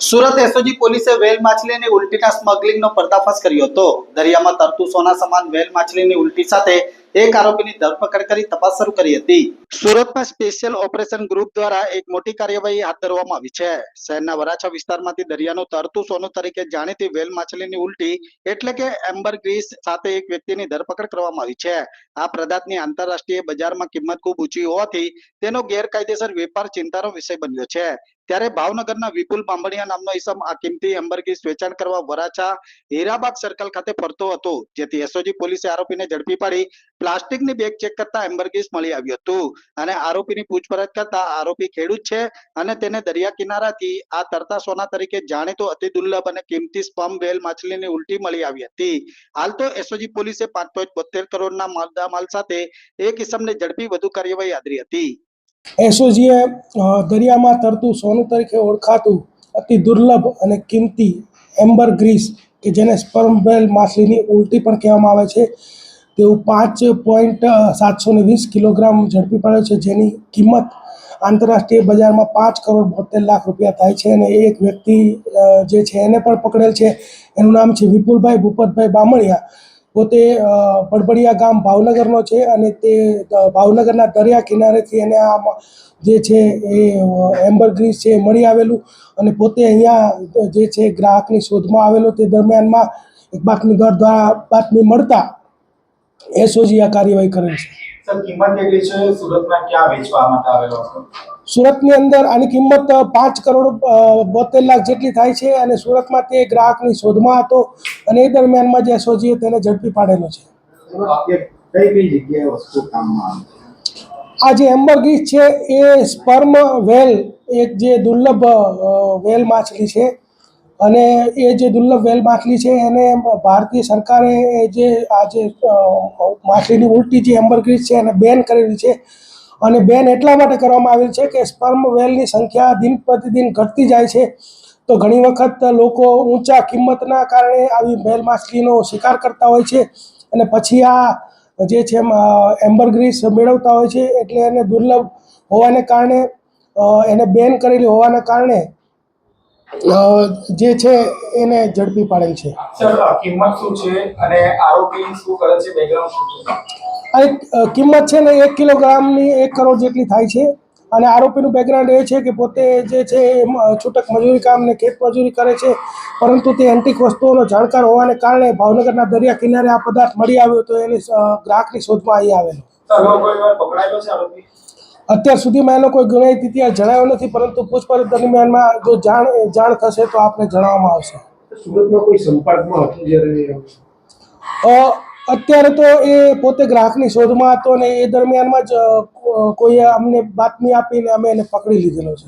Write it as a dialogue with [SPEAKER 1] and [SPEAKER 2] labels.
[SPEAKER 1] Surat SOG પોલીસે વેલ માછલીની ઉલટીના સ્મગલિંગનો પર્દાફાશ કર્યો હતો. દરિયામાં તરતું સોના સમાન વેલ માછલીની ઉલટી સાથે એક આરોપીની ધરપકડ કરી તપાસ શરૂ કરી હતી. સુરતમાં સ્પેશિયલ ઓપરેશન ગ્રુપ દ્વારા એક મોટી કાર્યવાહી હાથ ધરવામાં આવી છે. શહેરના વરાછા વિસ્તારમાંથી દરિયાનું તરતું સોનું તરીકે જાણીતી વેલ માછલીની ઉલટી એટલે કે એમ્બર ગ્રીસ સાથે એક વ્યક્તિની ધરપકડ કરવામાં આવી છે. આ પદાર્થની આંતરરાષ્ટ્રીય બજારમાં કિંમત ખૂબ ઊંચી હોવાથી તેનો ગેરકાયદેસર વેપાર ચિંતાનો વિષય બન્યો છે. ત્યારે ભાવનગરના વિપુલ બાંભણિયા નામનો ઈસમ આ કિંમતી એમ્બરગીસ વેચાણ કરવા વરાછા હીરાબાગ સર્કલ ખાતે ફરતો હતો, જેથી એસઓજી પોલીસે આરોપીને ઝડપી પાડી પ્લાસ્ટિકની બેગ ચેક કરતા એમ્બરગીસ મળી આવ્યું હતું. અને આરોપીની પૂછપરછ કરતા આરોપી ખેડૂત છે અને તેને દરિયા કિનારાથી આ તરતા સોના તરીકે જાણીતો અતિ દુર્લભ અને કિંમતી સ્પમ વેલ માછલીની ઉલટી મળી આવી હતી. હાલ તો એસઓજી પોલીસે પાંચ પોઈન્ટ બોતેર કરોડના માલદા માલ સાથે એક ઇસમને ઝડપી વધુ કાર્યવાહી આદરી હતી.
[SPEAKER 2] એસઓજીએ દરિયામાં તરતું સોનું તરીકે ઓળખાતું અતિ દુર્લભ અને કિંમતી એમ્બર ગ્રીસ, કે જેને સ્પર્મબેલ માછલીની ઉલટી પણ કહેવામાં આવે છે તેવું પાંચ પોઈન્ટ સાતસો ને વીસ કિલોગ્રામ ઝડપી પડે છે, જેની કિંમત આંતરરાષ્ટ્રીય બજારમાં પાંચ કરોડ બોતેર લાખ રૂપિયા થાય છે અને એક વ્યક્તિ જે છે એને પણ પકડેલ છે. એનું નામ છે વિપુલભાઈ ભૂપતભાઈ બામણિયા. પોતે અ, ગામ ભાવનગરનો છે અને તે ભાવનગરના દરિયા કિનારેથી એને આ જે છે એ એમ્બર છે મળી આવેલું અને પોતે અહીંયા જે છે ગ્રાહકની શોધમાં આવેલો તે દરમિયાનમાં એક બાતમીદાર દ્વારા બાતમી મળતા એસઓજી આ કાર્યવાહી કરેલ છે.
[SPEAKER 3] સર કિંમત કેટલી છે? સુરતમાં ક્યાં વેચવા માટે આવેલો હતો?
[SPEAKER 2] સુરતની અંદર આની કિંમત પાંચ કરોડ બોતેર લાખ જેટલી થાય છે અને સુરતમાં તે ગ્રાહકની શોધમાં હતો અને એ દરમિયાનમાં જે એસઓજીએ તેને ઝડપી પાડેલો છે. આ જે એમ્બરગીસ છે એ સ્પર્મ વેલ એક જે દુર્લભ વેલ માછલી છે અને એ જે દુર્લભ વેલ માછલી છે એને ભારતીય સરકારે જે આ જે માછલીની ઉલટી જે એમ્બરગ્રીસ છે એને બેન કરેલી છે. અને બેન એટલા માટે કરવામાં આવેલ છે કે સ્પર્મ વેલની સંખ્યા દિન પ્રતિદિન ઘટતી જાય છે. તો ઘણી વખત લોકો ઊંચા કિંમતના કારણે આવી વેલ માછલીનો શિકાર કરતા હોય છે અને પછી આ જે છે એમ્બરગ્રીસ મેળવતા હોય છે એટલે એને દુર્લભ હોવાને કારણે એને બેન કરેલી હોવાને કારણે જે છે એને ઝડપી પાડેલ છે.
[SPEAKER 3] કિંમત શું છે અને આરોપી શું કરે છે? બેકગ્રાઉન્ડ
[SPEAKER 2] એક, કિંમત છે ને એક કિલોગ્રામની એક કરોડ જેટલી થાય છે. અને આરોપીનું બેકગ્રાઉન્ડ એ છે કે પોતે જે છે એ છૂટક મજૂરી કામ ને ખેત મજૂરી કરે છે. પરંતુ તે એન્ટિક વસ્તુઓનો જાણકાર હોવાને કારણે ભાવનગરના દરિયા કિનારે આ પદાર્થ મળી આવ્યો તો એની ગ્રાહકની શોધમાં અહીં આવેલો. અત્યાર સુધીમાં એનો કોઈ ગુનાહિત ઇતિહાસ જણાવ્યો નથી પરંતુ પૂછપરછ દરમિયાનમાં જો જાણ જાણ થશે તો આપને જણાવવામાં આવશે.
[SPEAKER 4] સુરતમાં કોઈ સંપર્કમાં હતું જ્યારે
[SPEAKER 2] અત્યારે તો એ પોતે ગ્રાહકની શોધમાં હતો ને એ દરમિયાનમાં જ કોઈએ અમને બાતમી આપીને અમે એને પકડી લીધેલો છે.